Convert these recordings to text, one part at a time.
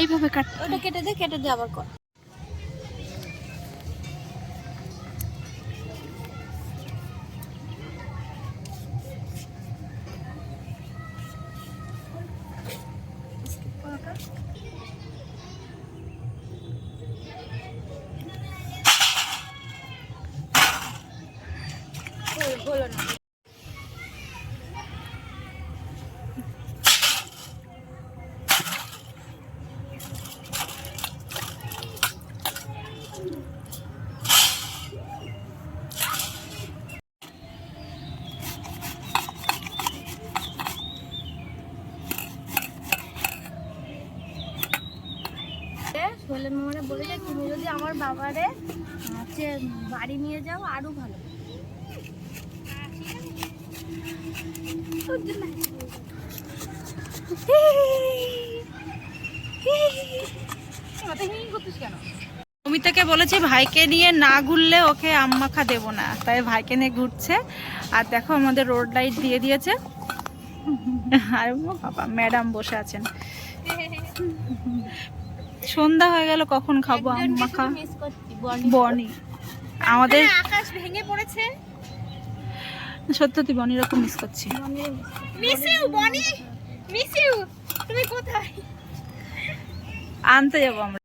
এইভাবে কাট। ওটা কেটে দে কেটে দে আবার কর। বলো না। সোহেলের মামারা বলেছে তুমি যদি আমার বাবারে হচ্ছে বাড়ি নিয়ে যাও, আরও ভালো। অমিতাকে বলেছি ভাইকে নিয়ে না ঘুরলে ওকে আম্মাখা দেবো না। তাই ভাইকে নিয়ে ঘুরছে। আর দেখো আমাদের রোড লাইট দিয়ে দিয়েছে। আর বাবা ম্যাডাম বসে আছেন। সন্ধ্যা হয়ে গেল কখন খাব আম্মাখা? বনি। আমাদের আকাশ ভেঙে পড়েছে। সত্যি তুই বনি রকম মিস করছি। Miss you Boni. Miss you তুমি কোথায়? আনতে যাব আমরা।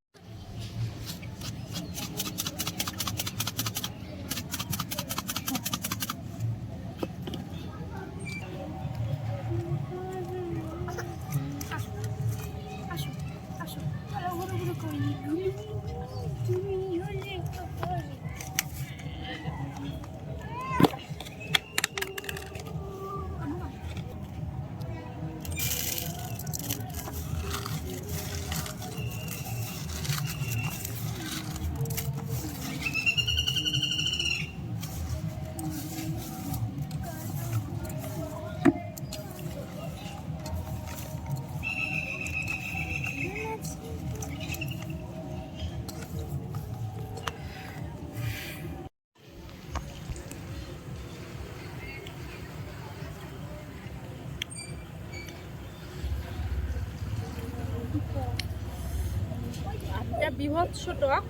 বিভৎস টক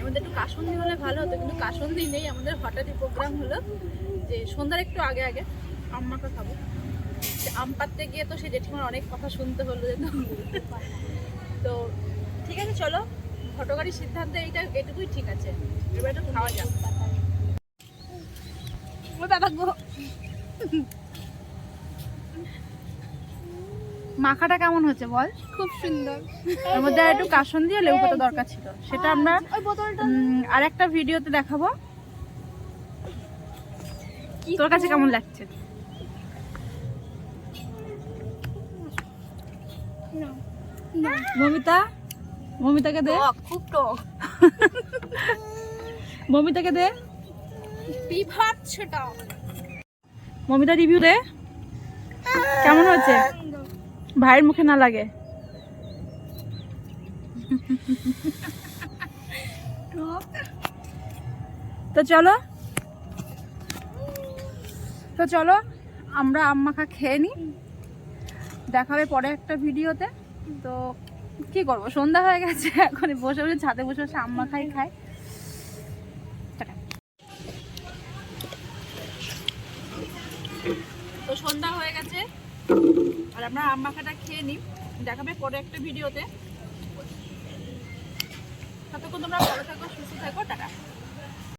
আমাদের একটু কাসন্দি হলে ভালো হতো, কিন্তু কাসন্দি নেই। আমাদের হঠাৎই প্রোগ্রাম হলো যে সন্ধ্যার একটু আগে আগে আম্মাকে খাব। আম পাততে গিয়ে তো সে জেঠিমার অনেক কথা শুনতে হলো যে তো- ঠিক আছে, চলো। ঘটগাড়ির সিদ্ধান্ত এইটা, এটুকুই ঠিক আছে। এবার একটু খাওয়া যাক। ও দাদা গো। মাখাটা কেমন হচ্ছে বল? খুব সুন্দর। এর মধ্যে আর একটু কাসন দিয়ে লেবু পাতা দরকার ছিল। সেটা আমরা ওই বোতলটা। আর একটা ভিডিওতে দেখাবো। তোর কাছে কেমন লাগছে? মমিতা? মমিতাকে দে। খুব টক। মমিতাকে দে। বিভৎস টক। মমিতা রিভিউ দে। কেমন হয়েছে? ভাইয়ের মুখে না লাগে। তো চলো। তো চলো, আমরা আম্মাখা খেয়ে নিই দেখাবে পরে একটা ভিডিওতে। তো কি করব? সন্ধ্যা হয়ে গেছে, এখন বসে বসে ছাদে বসে বসে আম্মা খাই খাই। তো সন্ধ্যা হয়ে গেছে আমরা আম মাখাটা খেয়ে নিই। দেখাবে পরে একটা ভিডিওতে। ততক্ষণ তোমরা ভালো থাকো, সুস্থ থাকো, টাটা।